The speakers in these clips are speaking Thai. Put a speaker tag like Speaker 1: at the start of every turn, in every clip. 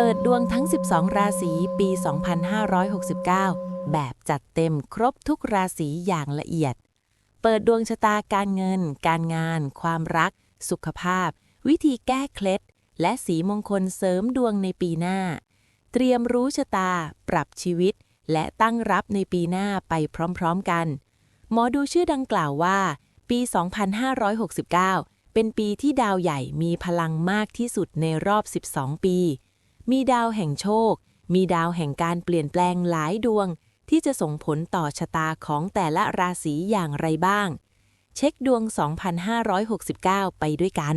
Speaker 1: เปิดดวงทั้ง 12 ราศีปี 2569 แบบจัดเต็มครบทุกราศีอย่างละเอียด เปิดดวงชะตาการเงิน การงาน ความรัก สุขภาพ วิธีแก้เคล็ด และสีมงคลเสริมดวงในปีหน้า เตรียมรู้ชะตา ปรับชีวิต และตั้งรับในปีหน้าไปพร้อมๆกัน หมอดูชื่อดังกล่าวว่า ปี 2569 เป็นปีที่ดาวใหญ่มีพลังมากที่สุดในรอบ 12 ปี มีดาวแห่งโชค มีดาวแห่งการเปลี่ยนแปลงหลายดวง ที่จะส่งผลต่อชะตาของแต่ละราศีอย่างไรบ้าง เช็คดวง 2569 ไปด้วยกัน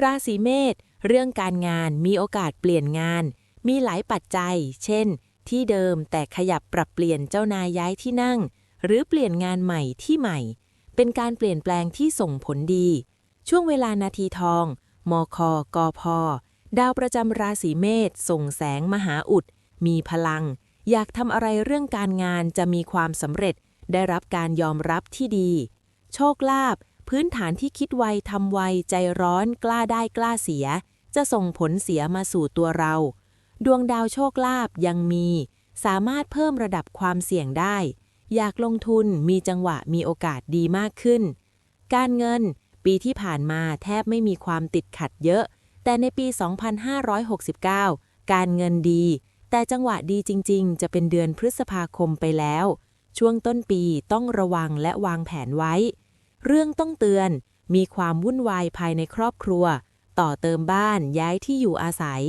Speaker 1: ราศีเมษเรื่องการงานมีโอกาสเปลี่ยนงาน มีหลายปัจจัย เช่น ที่เดิมแต่ขยับปรับเปลี่ยนเจ้านายย้ายที่นั่ง หรือเปลี่ยนงานใหม่ที่ใหม่ เป็นการเปลี่ยนแปลงที่ส่งผลดี ช่วงเวลานาทีทอง มคกพ ดาวประจำราศีเมษส่งแสงมหาอุด มีพลัง อยากทำอะไรเรื่องการงานจะมีความสำเร็จ ได้รับการยอมรับที่ดี โชคลาภพื้นฐานที่คิดไวทำไวใจร้อนกล้าได้กล้าเสีย จะส่งผลเสียมาสู่ตัวเรา ดวงดาวโชคลาภยังมี สามารถเพิ่มระดับความเสี่ยงได้ อยากลงทุนมีจังหวะมีโอกาสดีมากขึ้น การเงิน ปีที่ผ่านมาแทบไม่มีความติดขัดเยอะ แต่ในปี 2569 การเงินดี แต่จังหวะดีจริง ๆ จะเป็นเดือนพฤษภาคมไปแล้ว ช่วงต้นปีต้องระวังและวางแผนไว้ เรื่องต้องเตือน มีความวุ่นวายภายในครอบครัว ต่อเติมบ้านย้ายที่อยู่อาศัย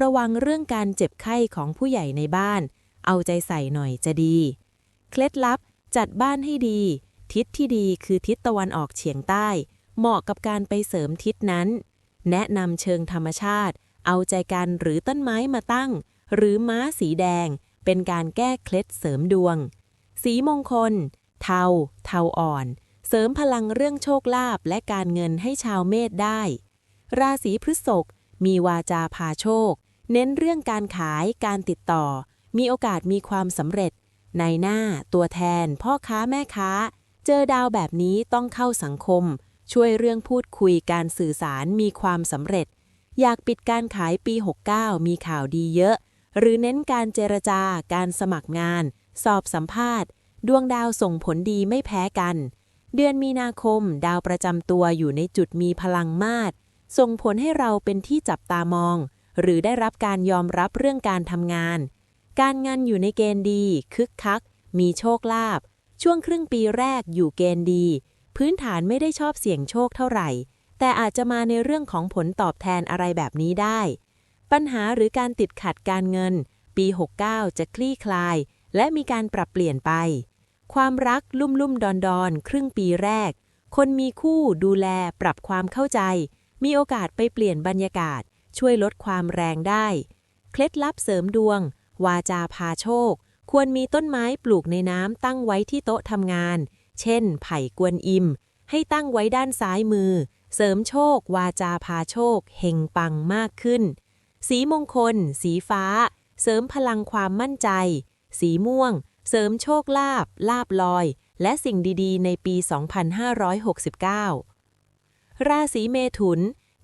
Speaker 1: ระวังเรื่องการเจ็บไข้ของผู้ใหญ่ในบ้าน เอาใจใส่หน่อยจะดี เคล็ดลับจัดบ้านให้ดี ทิศที่ดีคือทิศตะวันออกเฉียงใต้ เหมาะกับการไปเสริมทิศนั้น แนะนำเชิงธรรมชาติ เอาใจกันหรือต้นไม้มาตั้ง หรือม้าสีแดง เป็นการแก้เคล็ดเสริมดวง สีมงคล เทา เทาอ่อน เสริมพลังเรื่องโชคลาภและการเงินให้ชาวเมษได้ ราศีพฤษภมีวาจาพาโชค เน้นเรื่องการขายการติดต่อ มีโอกาสมีความสำเร็จ ในหน้าตัวแทน พ่อค้าแม่ค้า เจอดาวแบบนี้ต้องเข้าสังคม ช่วยเรื่องพูดคุยการสื่อสารมีความสำเร็จ อยากปิดการขายปี 69 มีข่าวดีเยอะ หรือเน้นการเจรจาการสมัครงาน สอบสัมภาษณ์ ดวงดาวส่งผลดีไม่แพ้กัน เดือนมีนาคม ดาวประจำตัวอยู่ในจุดมีพลังมาศส่งผลให้เราเป็นที่จับตามอง หรือได้รับการยอมรับเรื่องการทำงาน การงานอยู่ในเกณฑ์ดี คึกคัก มีโชคลาภช่วงครึ่งปีแรกอยู่เกณฑ์ดี พื้นฐานไม่ได้ชอบเสี่ยงโชคเท่าไหร่ แต่อาจจะมาในเรื่องของผลตอบแทนอะไรแบบนี้ได้ ปัญหาหรือการติดขัดการเงิน ปี 69 จะคลี่คลาย และมีการปรับเปลี่ยนไป ความรักลุ่มลุ่มดอนดอนครึ่งปีแรก คนมีคู่ดูแลปรับความเข้าใจ มีโอกาสไปเปลี่ยนบรรยากาศ ช่วยลดความแรงได้ เคล็ดลับเสริมดวง วาจาพาโชค ควรมีต้นไม้ปลูกในน้ำตั้งไว้ที่โต๊ะทำงาน เช่น ไผ่กวนอิม ให้ตั้งไว้ด้านซ้ายมือ เสริมโชค วาจาพาโชค เฮงปังมากขึ้น สีมงคล สีฟ้า เสริมพลังความมั่นใจ สีม่วง เสริมโชคลาภลาบลอย และสิ่งดีๆ ในปี 2569 ราศีเมถุน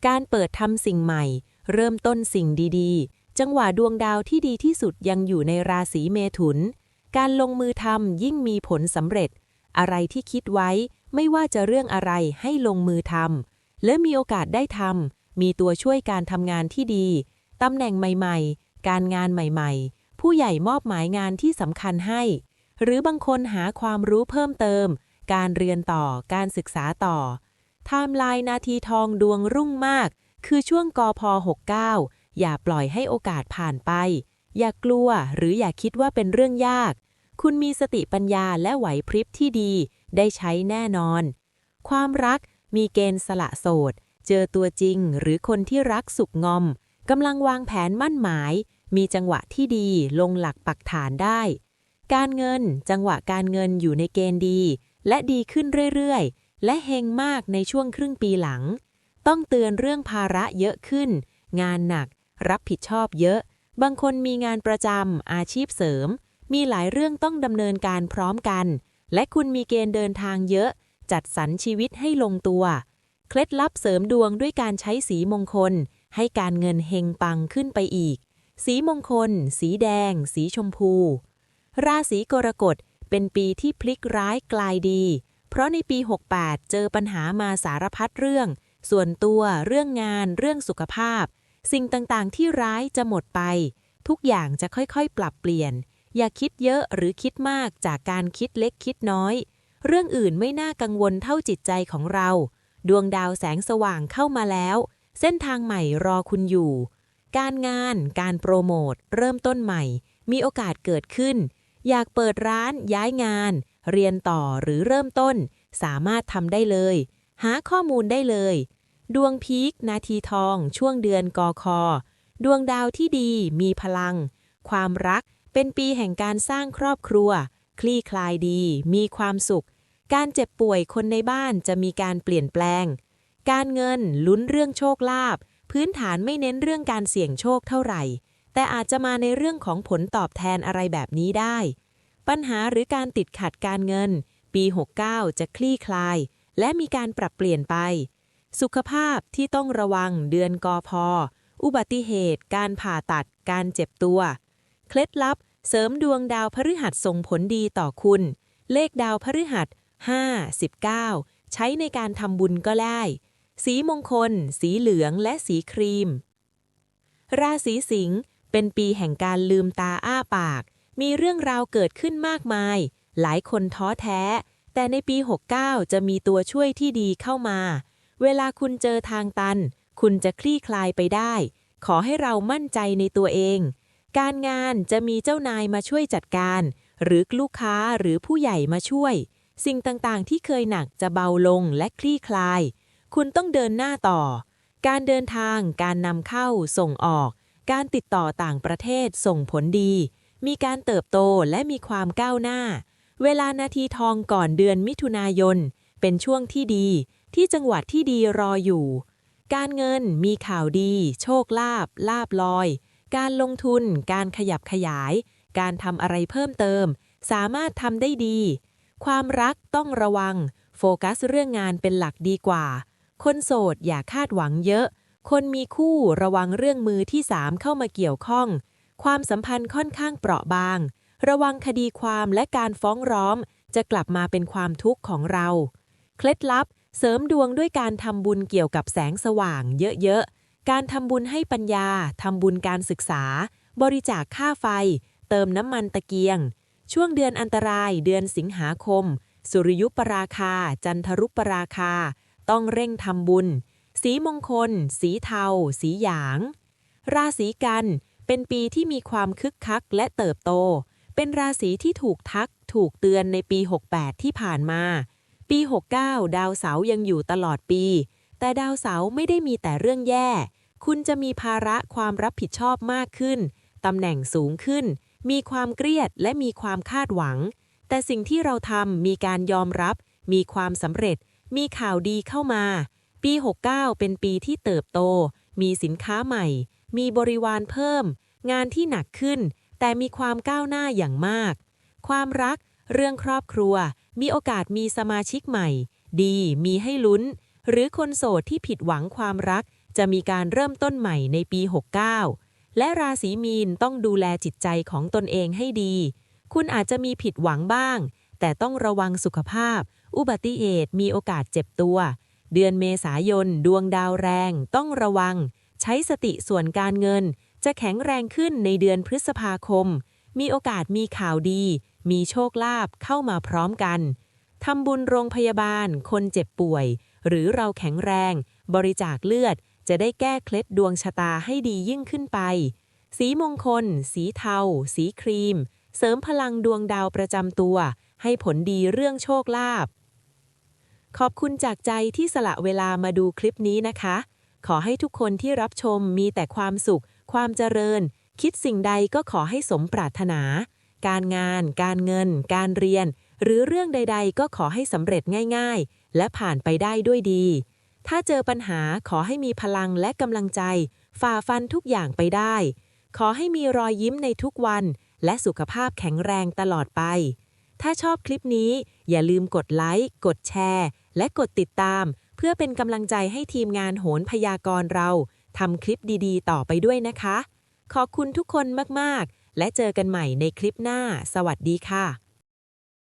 Speaker 1: การเปิดทำสิ่งใหม่ เริ่มต้นสิ่งดีๆ จังหวะดวงดาวที่ดีที่สุดยังอยู่ในราศีเมถุนการลงมือทำยิ่งมีผลสำเร็จ อะไรที่คิดไว้ไม่ว่าจะเรื่องอะไรให้ลงมือทำและมีโอกาสได้ทำมีตัวช่วยการทำงานที่ดีตำแหน่งใหม่ๆ การงานใหม่ๆ ผู้ใหญ่มอบหมายงานที่สำคัญให้ หรือบางคนหาความรู้เพิ่มเติม การเรียนต่อการศึกษาต่อไทม์ไลน์นาทีทองดวงรุ่งมาก คือช่วงกพ69อย่าปล่อยให้โอกาสผ่านไป อย่ากลัวหรืออย่าคิดว่าเป็นเรื่องยาก คุณมีสติปัญญาและไหวพริบที่ดี ได้ใช้แน่นอน ความรักมีเกณฑ์สละโสด เจอตัวจริงหรือคนที่รักสุกงอมกำลังวางแผนมั่นหมาย มีจังหวะที่ดีลงหลักปักฐานได้ การเงินจังหวะการเงินอยู่ในเกณฑ์ดี และดีขึ้นเรื่อยๆ และเฮงมากในช่วงครึ่งปีหลัง ต้องเตือนเรื่องภาระเยอะขึ้น งานหนัก รับผิดชอบเยอะ บางคนมีงานประจำอาชีพเสริม มีหลายเรื่องต้องดำเนินการพร้อมกัน และคุณมีเกณฑ์เดินทางเยอะ จัดสรรชีวิตให้ลงตัว เคล็ดลับเสริมดวงด้วยการใช้สีมงคล ให้การเงินเฮงปังขึ้นไปอีก สีมงคล สีแดง สีชมพู ราศีกรกฎเป็นปีที่พลิกร้ายกลายดี เพราะในปี 68 เจอปัญหามาสารพัดเรื่อง ส่วนตัว เรื่องงาน เรื่องสุขภาพ สิ่งต่างๆ ที่ร้ายจะหมดไป ทุกอย่างจะค่อยๆ ปรับเปลี่ยน อย่าคิดเยอะหรือคิดมากจากการคิดเล็กคิดน้อย เรื่องอื่นไม่น่ากังวลเท่าจิตใจของเรา ดวงดาวแสงสว่างเข้ามาแล้ว เส้นทางใหม่รอคุณอยู่ การงาน การโปรโมท เริ่มต้นใหม่ มีโอกาสเกิดขึ้น อยากเปิดร้านย้ายงาน เรียนต่อหรือเริ่มต้น สามารถทำได้เลย หาข้อมูลได้เลย ดวงพีคนาทีทอง ช่วงเดือนกอคอดวงดาวที่ดีมีพลัง ความรัก เป็นปีแห่งการสร้างครอบครัว คลี่คลายดี มีความสุข การเจ็บป่วยคนในบ้านจะมีการเปลี่ยนแปลง การเงินลุ้นเรื่องโชคลาภพื้นฐานไม่เน้นเรื่องการเสี่ยงโชคเท่าไหร่ แต่อาจจะมาในเรื่องของผลตอบแทนอะไรแบบนี้ได้ ปัญหาหรือการติดขัดการเงิน ปี 69 จะคลี่คลาย และมีการปรับเปลี่ยนไป สุขภาพที่ต้องระวังเดือนกอพออุบัติเหตุ การผ่าตัด การเจ็บตัว เคล็ดลับ เสริมดวงดาวพฤหัสส่งผลดีต่อคุณ เลขดาวพฤหัส 5 19 ใช้ในการทำบุญก็ได้ สีมงคล สีเหลืองและสีครีม ราศีสิงห์เป็นปีแห่งการลืมตาอ้าปาก มีเรื่องราวเกิดขึ้นมากมาย หลายคนท้อแท้ แต่ในปี 69 จะมีตัวช่วยที่ดีเข้ามา เวลาคุณเจอทางตัน คุณจะคลี่คลายไปได้ ขอให้เรามั่นใจในตัวเอง การงานจะมีเจ้านายมาช่วยจัดการ หรือลูกค้าหรือผู้ใหญ่มาช่วย สิ่งต่างๆ ที่เคยหนักจะเบาลงและคลี่คลาย คุณต้องเดินหน้าต่อ การเดินทาง การนำเข้า ส่งออก การติดต่อต่างประเทศส่งผลดี มีการเติบโตและมีความก้าวหน้า เวลานาทีทองก่อนเดือนมิถุนายน เป็นช่วงที่ดี ที่จังหวัดที่ดีรออยู่ การเงินมีข่าวดี โชคลาภลาบลอย การลงทุน การขยับขยาย การทำอะไรเพิ่มเติม สามารถทำได้ดี ความรักต้องระวัง โฟกัสเรื่องงานเป็นหลักดีกว่า คนโสดอย่าคาดหวังเยอะ คนมีคู่ระวังเรื่องมือที่สามเข้ามาเกี่ยวข้อง ความสัมพันธ์ค่อนข้างเปราะบาง ระวังคดีความและการฟ้องร้องจะกลับมาเป็นความทุกข์ของเรา เคล็ดลับ เสริมดวงด้วยการทำบุญเกี่ยวกับแสงสว่างเยอะๆ การทำบุญให้ปัญญา ทำบุญการศึกษา บริจาคค่าไฟ เติมน้ำมันตะเกียง ช่วงเดือนอันตราย เดือนสิงหาคม สุริยุปราคา จันทรุปราคา ต้องเร่งทำบุญ สีมงคล สีเทา สีหยาง ราศีกัน เป็นปีที่มีความคึกคักและเติบโต เป็นราศีที่ถูกทัก ถูกเตือนในปี 68 ที่ผ่านมา ปี 69 ดาวเสาร์ยังอยู่ตลอดปี แต่ดาวเสาร์ไม่ได้มีแต่เรื่องแย่ คุณจะมีภาระความรับผิดชอบมากขึ้น ตำแหน่งสูงขึ้น มีความเครียดและมีความคาดหวัง แต่สิ่งที่เราทำมีการยอมรับ มีความสำเร็จ มีข่าวดีเข้ามา ปี 69 เป็นปีที่เติบโต มีสินค้าใหม่ มีบริวารเพิ่ม งานที่หนักขึ้น แต่มีความก้าวหน้าอย่างมาก ความรัก เรื่องครอบครัว มีโอกาสมีสมาชิกใหม่ ดี มีให้ลุ้น หรือคนโสดที่ผิดหวังความรัก จะมีการเริ่มต้นใหม่ในปี 69 และราศีมีนต้องดูแลจิตใจของตนเองให้ดี คุณอาจจะมีผิดหวังบ้าง แต่ต้องระวังสุขภาพ อุบัติเหตุมีโอกาสเจ็บตัว เดือนเมษายน ดวงดาวแรง ต้องระวัง ใช้สติส่วนการเงิน จะแข็งแรงขึ้นในเดือนพฤษภาคม มีโอกาสมีข่าวดี มีโชคลาภเข้ามาพร้อมกันทำบุญโรงพยาบาล คนเจ็บป่วย หรือเราแข็งแรง บริจาคเลือด จะได้แก้เคล็ดดวงชะตาให้ดียิ่งขึ้นไป สีมงคล สีเทา สีครีม เสริมพลังดวงดาวประจำตัว ให้ผลดีเรื่องโชคลาภ ขอบคุณจากใจที่สละเวลามาดูคลิปนี้นะคะ ขอให้ทุกคนที่รับชมมีแต่ความสุข ความเจริญ คิดสิ่งใดก็ขอให้สมปรารถนา การงาน การเงิน การเรียน หรือเรื่องใด ๆ ก็ขอให้สำเร็จง่าย ๆ และผ่านไปได้ด้วยดี ถ้าเจอปัญหาขอให้มีพลังและกำลังใจ ฝ่าฟันทุกอย่างไปได้ ขอให้มีรอยยิ้มในทุกวัน และสุขภาพแข็งแรงตลอดไป ถ้าชอบคลิปนี้ อย่าลืมกดไลค์ กดแชร์ และกดติดตาม เพื่อเป็นกำลังใจให้ทีมงานโหนพยากรณ์เราทำคลิปดีๆ ต่อไปด้วยนะคะ
Speaker 2: ขอบคุณทุกคนมากๆ และเจอกันใหม่ในคลิปหน้า สวัสดีค่ะ